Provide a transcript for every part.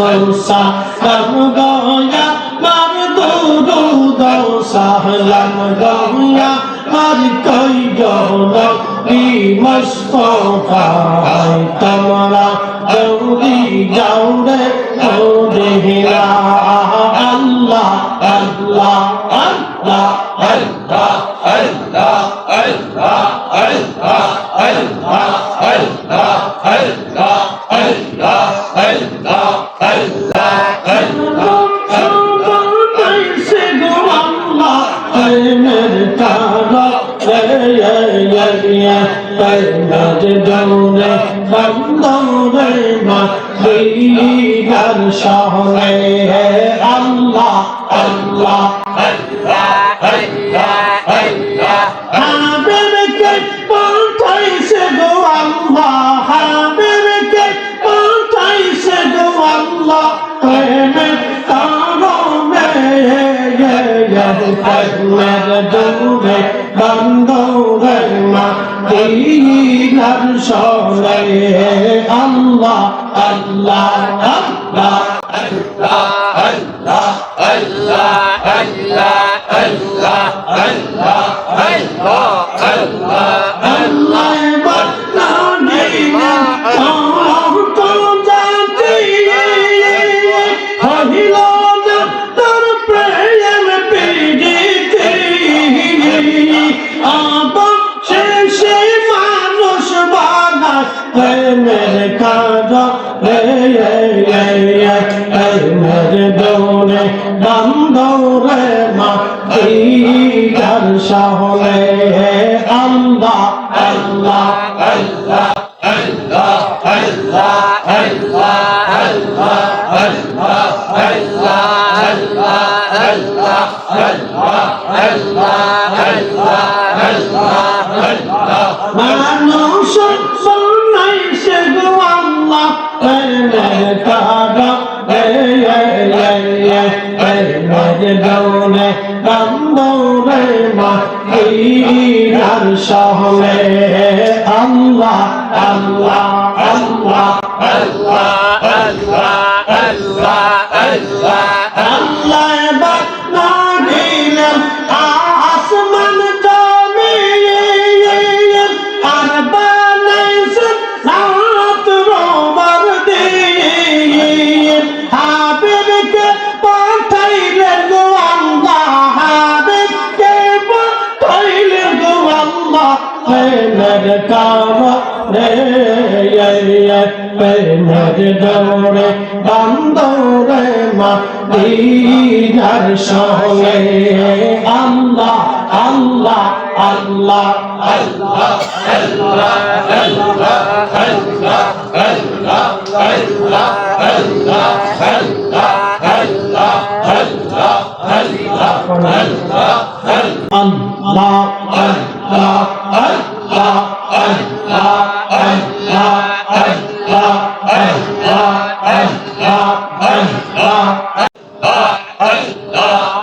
দৌসা গয়া মার দৌড় দৌসা লাম গয়া মার কই গৌরব বিমস্তা তোমরা দৌড়ি যাও রে শহরে আল্লাহ আল্লাহ আল্লাহ জৌরে বন্দরে মদিনার শহরে আল্লাহ আল্লাহ আল্লাহ আল্লাহ আল্লাহ আল্লাহ আল্লাহ আল্লাহ আল্লাহ আল্লাহ। দৌড়ে বান্দরে মা দিদার শহরে আল্লাহ আল্লাহ আল্লাহ আল্লাহ আল্লাহ আল্লাহ আল্লাহ আল্লাহ আল্লাহ আল্লাহ মদিনার শহরে আল্লাহ আল্লাহ আল্লাহ আল্লাহ আল্লাহ আল্লাহ আল্লাহ। দৌড়ে বান্দরে মা দিনার সঙ্গে আল্লাহ আল্লাহ আল্লাহ আল্লাহ আল্লাহ আল্লাহ আল্লাহ আল্লাহ আল্লাহ আল্লাহ আল্লাহ আল্লাহ আল্লাহ আল্লাহ আল্লাহ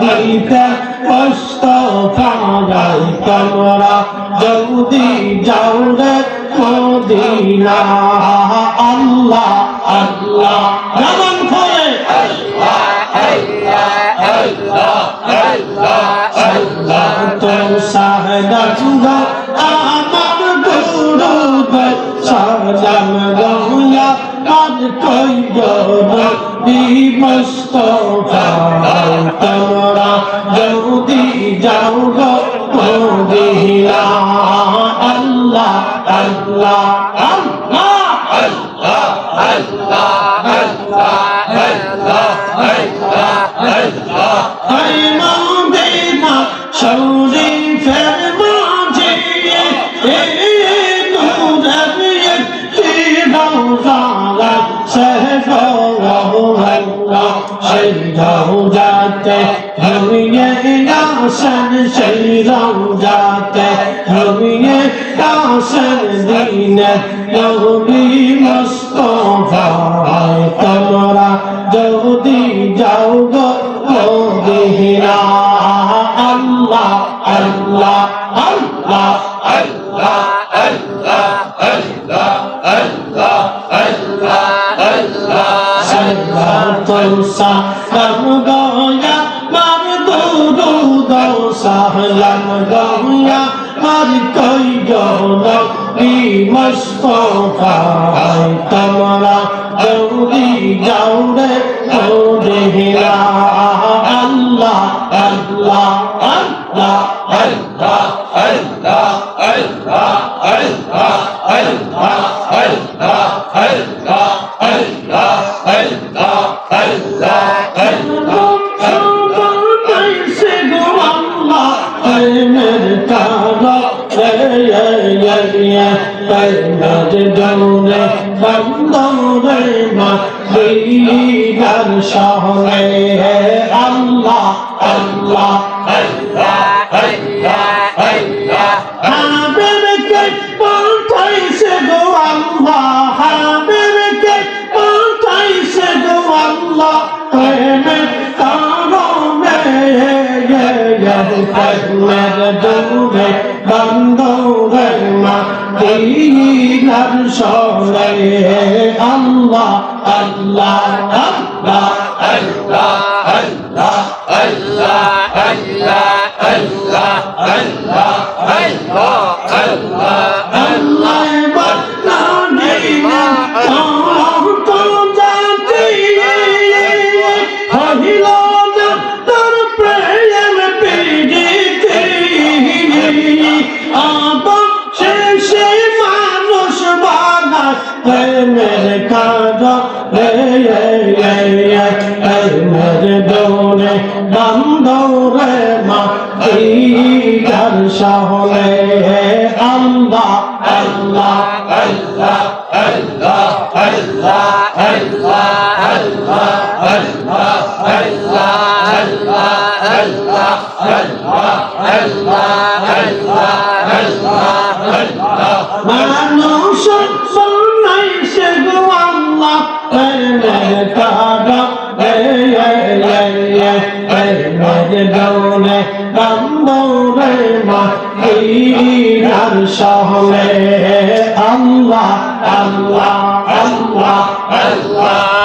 দিতে কষ্ট পাড়াই তোমরা জলদি যাও রে মদিনা আল্লাহ আল্লাহ যেমন করে আল্লাহ আল্লাহ আল্লাহ আল্লাহ সাহদা চুহা আমার গৌরব, সালাম গৌলা আর কই গৌরী মস্ত তোমরা জলদি যাও গো দিলা, আল্লাহ আল্লাহ। এ নূরের একটি রওজা আছে গো আল্লাহ সেই রওজাতে ঘুমিয়ে আসেন সালাম গয়া, মার দুরুদ সালাম গয়া, মার কই নবী মুস্তফা তোমরা জলদি যাও রে মদিনা আল্লাহ আল্লাহ আল্লাহ পাইছে প্রেমের দৌড়ে বন্দরে মা দিদার শহরে আল্লাহ আল্লাহ হাবিবকে পাঠাইছে গো আল্লাহ হাবিবকে পাঠাইছে গো আল্লাহ প্রেমের কারণে প্রেমের দৌড়ে বন্দরে মা দিদার শহরে আল্লাহ আল্লাহ আল্লাহ আল্লাহ। দিদার শহরে আল্লাহ আল্লাহ মানুষ দিদার শহরে আল্লাহ আল্লাহ আল্লাহ আল্লাহ।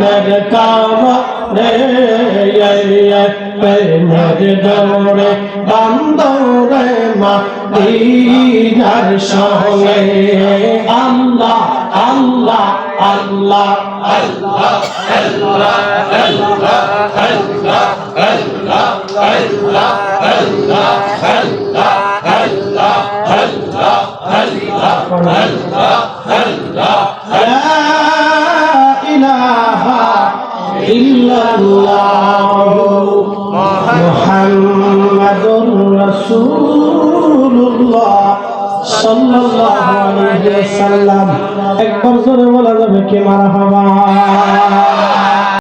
पैनर काम पैनर दौड़े দাম দৌড়ে মা দিনার সঙ্গে আল্লাহ আল্লাহ আল্লাহ আল্লাহ আল্লাহ আল্লাহ আল্লাহ আল্লাহ আল্লাহ আল্লাহ আল্লাহ আল্লাহ আল্লাহ আল্লাহ আল্লাহ আল্লাহ মোহাম্মদুর রাসূলুল্লাহ সাল্লাল্লাহু আলাইহি ওয়াসাল্লাম। একবার জোরে বলা যাবে কি মারহাবা